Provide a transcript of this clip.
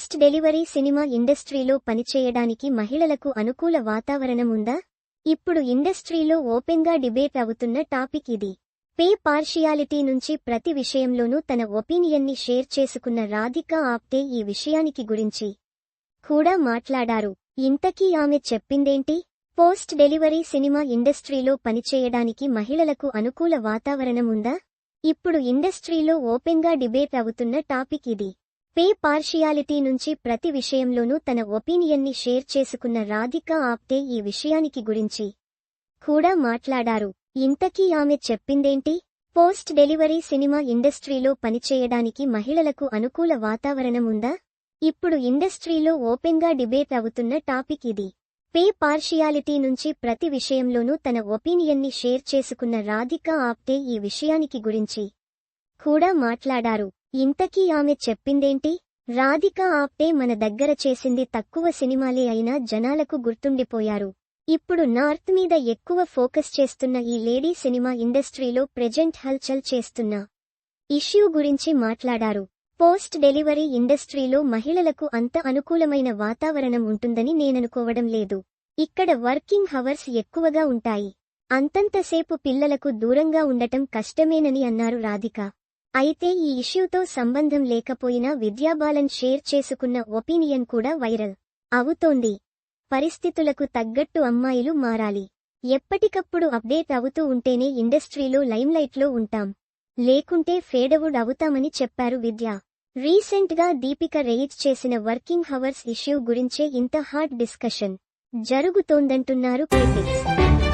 Post delivery cinema ఇండస్ట్రీలో పనిచేయడానికి మహిళలకు అనుకూల వాతావరణం ఉందా ఇప్పుడు ఇండస్ట్రీలో ఓపెన్గా డిబేట్ అవుతున్న టాపిక్ ఇది. పే పార్షియాలిటీ నుంచి ప్రతి విషయంలోనూ తన ఒపీనియన్ని షేర్ చేసుకున్న రాధికా ఆప్టే ఈ విషయానికి గురించి కూడా మాట్లాడారు. ఇంతకీ ఆమె చెప్పిందేంటి? పోస్ట్ డెలివరీ సినిమా ఇండస్ట్రీలో పనిచేయడానికి మహిళలకు అనుకూల వాతావరణం ఉందా ఇప్పుడు ఇండస్ట్రీలో ఓపెన్గా డిబేట్ అవుతున్న టాపిక్ ఇది. పే పార్షియాలిటీ నుంచి ప్రతి విషయంలోనూ తన ఒపీనియన్ని షేర్ చేసుకున్న రాధికా ఆప్టే ఈ విషయానికి గురించి కూడా మాట్లాడారు. ఇంతకీ ఆమె చెప్పిందేంటి? పోస్ట్ డెలివరీ సినిమా ఇండస్ట్రీలో పనిచేయడానికి మహిళలకు అనుకూల వాతావరణం ఉందా? ఇప్పుడు ఇండస్ట్రీలో ఓపెన్గా డిబేట్ అవుతున్న టాపిక్ ఇది. పే పార్షియాలిటీ నుంచి ప్రతి విషయంలోనూ తన ఒపీనియన్ని షేర్ చేసుకున్న రాధికా ఆప్టే ఈ విషయానికి గురించి కూడా మాట్లాడారు. ఇంతకీ ఆమె చెప్పిందేంటి? రాధికా ఆప్టే మన దగ్గర చేసింది తక్కువ సినిమాలే అయినా జనాలకు గుర్తుండిపోయారు. ఇప్పుడు నార్త్ మీద ఎక్కువ ఫోకస్ చేస్తున్న ఈ లేడీ సినిమా ఇండస్ట్రీలో ప్రెజెంట్ హల్చల్ చేస్తున్న ఇష్యూ గురించి మాట్లాడారు. పోస్ట్ డెలివరీ ఇండస్ట్రీలో మహిళలకు అంత అనుకూలమైన వాతావరణం ఉంటుందని నేననుకోవడం లేదు. ఇక్కడ వర్కింగ్ హవర్స్ ఎక్కువగా ఉంటాయి. అంతంతసేపు పిల్లలకు దూరంగా ఉండటం కష్టమేనని అన్నారు రాధిక. అయితే ఈ ఇష్యూతో సంబంధం లేకపోయినా విద్యాబాలన్ షేర్ చేసుకున్న ఒపీనియన్ కూడా వైరల్ అవుతోంది. పరిస్థితులకు తగ్గట్టు అమ్మాయిలు మారాలి. ఎప్పటికప్పుడు అప్డేట్ అవుతూ ఉంటేనే ఇండస్ట్రీలో లైమ్లైట్లో ఉంటాం. లేకుంటే ఫేడవుడ్ అవుతామని చెప్పారు విద్య. రీసెంట్గా దీపిక రెయిజ్ చేసిన వర్కింగ్ హవర్స్ ఇష్యూ గురించే ఇంత హాట్ డిస్కషన్ జరుగుతోందంటున్నారు క్రిటిక్స్.